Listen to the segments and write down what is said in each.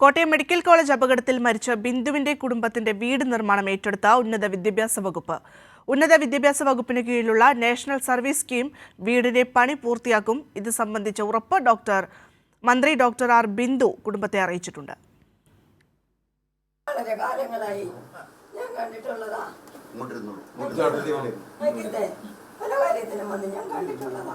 Kottayam medical college അപകടത്തിൽ മരിച്ച ബിന്ദുവിന്റെ കുടുംബത്തിന്റെ വീട് നിർമ്മാണം ഏറ്റെടുത്ത ഉന്നത വിദ്യാഭ്യാസ വകുപ്പ്. ഉന്നത വിദ്യാഭ്യാസ വകുപ്പിന് കീഴിലുള്ള നാഷണൽ സർവീസ് സ്കീം വീടിന്റെ പണി പൂർത്തിയാക്കും. ഇത് സംബന്ധിച്ച ഉറപ്പ് ഡോക്ടർ മന്ത്രി ഡോക്ടർ ആർ ബിന്ദു കുടുംബത്തെ അറിയിച്ചിട്ടുണ്ട്. വളരെ കാലങ്ങളായി ഞാൻ കണ്ടിട്ടുള്ളതാ. ഇങ്ങോട്ടിരുന്നോളൂ. വൈകിട്ട് പല കാര്യത്തിനും വന്ന് ഞാൻ കണ്ടിട്ടുള്ളതാ.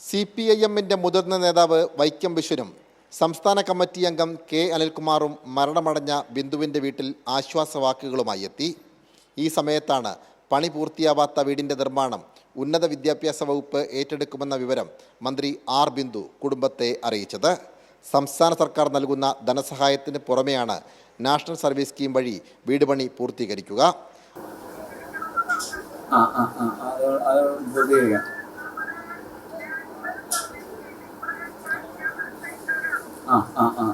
സി പി ഐ എമ്മിന്റെ മുതിർന്ന നേതാവ് വൈക്കം വിശ്വനും സംസ്ഥാന കമ്മിറ്റി അംഗം കെ അനിൽകുമാറും മരണമടഞ്ഞ ബിന്ദുവിന്റെ വീട്ടിൽ ആശ്വാസവാക്കുകളുമായി എത്തി ഈ സമയത്താണ് പണി പൂർത്തിയാവാത്ത വീടിന്റെ നിർമ്മാണം ഉന്നത വിദ്യാഭ്യാസ വകുപ്പ് ഏറ്റെടുക്കുമെന്ന വിവരം മന്ത്രി ആർ ബിന്ദു കുടുംബത്തെ അറിയിച്ചത്. സംസ്ഥാന സർക്കാർ നൽകുന്ന ധനസഹായത്തിന് പുറമെയാണ് നാഷണൽ സർവീസ് സ്കീം വഴി വീട് പണി പൂർത്തീകരിക്കുക. ആ ആ ആ.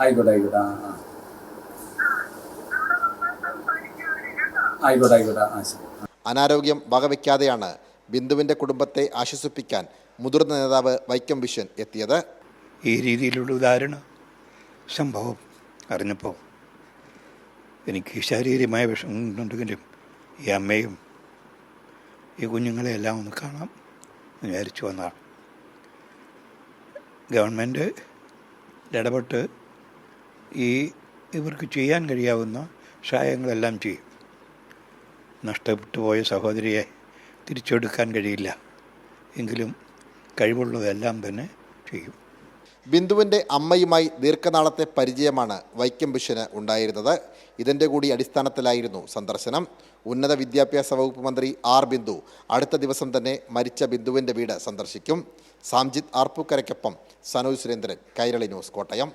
ആയിക്കോട്ടെ ആയിക്കോട്ടെ ആ ആ. ആയിക്കോട്ടെ ആയിക്കോട്ടെ ആ ശരി. അനാരോഗ്യം വകവയ്ക്കാതെയാണ് ബിന്ദുവിന്റെ കുടുംബത്തെ ആശ്വസിപ്പിക്കാൻ മുതിർന്ന നേതാവ് വൈക്കം വിശ്വൻ എത്തിയത്. ഈ രീതിയിലുള്ള ഉദാഹരണ സംഭവം അറിഞ്ഞപ്പോൾ എനിക്ക് ശാരീരികമായ വിഷമമുണ്ടെങ്കിലും ഈ അമ്മയും ഈ കുഞ്ഞുങ്ങളെ എല്ലാം ഒന്ന് കാണാം വിചാരിച്ചു വന്നതാണ്. ഗവൺമെന്റ് ഇടപെട്ട് ഈ ഇവർക്ക് ചെയ്യാൻ കഴിയാവുന്ന സഹായങ്ങളെല്ലാം ചെയ്യും. നഷ്ടപ്പെട്ടു പോയ സഹോദരിയെ തിരിച്ചെടുക്കാൻ കഴിയില്ല. എങ്കിലും കഴിവുള്ളതെല്ലാം തന്നെ ചെയ്യും. ബിന്ദുവിന്റെ അമ്മയുമായി ദീർഘനാളത്തെ പരിചയമാണ് വൈക്കം ബിഷന് ഉണ്ടായിരുന്നത്. ഇതിന്റെ കൂടി അടിസ്ഥാനത്തിലായിരുന്നു സന്ദർശനം. ഉന്നത വിദ്യാഭ്യാസ വകുപ്പ് മന്ത്രി ആർ ബിന്ദു അടുത്ത ദിവസം തന്നെ മരിച്ച ബിന്ദുവിന്റെ വീട് സന്ദർശിക്കും. സാംജിത് ആർപ്പൂക്കരയ്ക്കൊപ്പം സനോജ് സുരേന്ദ്രൻ കൈരളി ന്യൂസ് കോട്ടയം.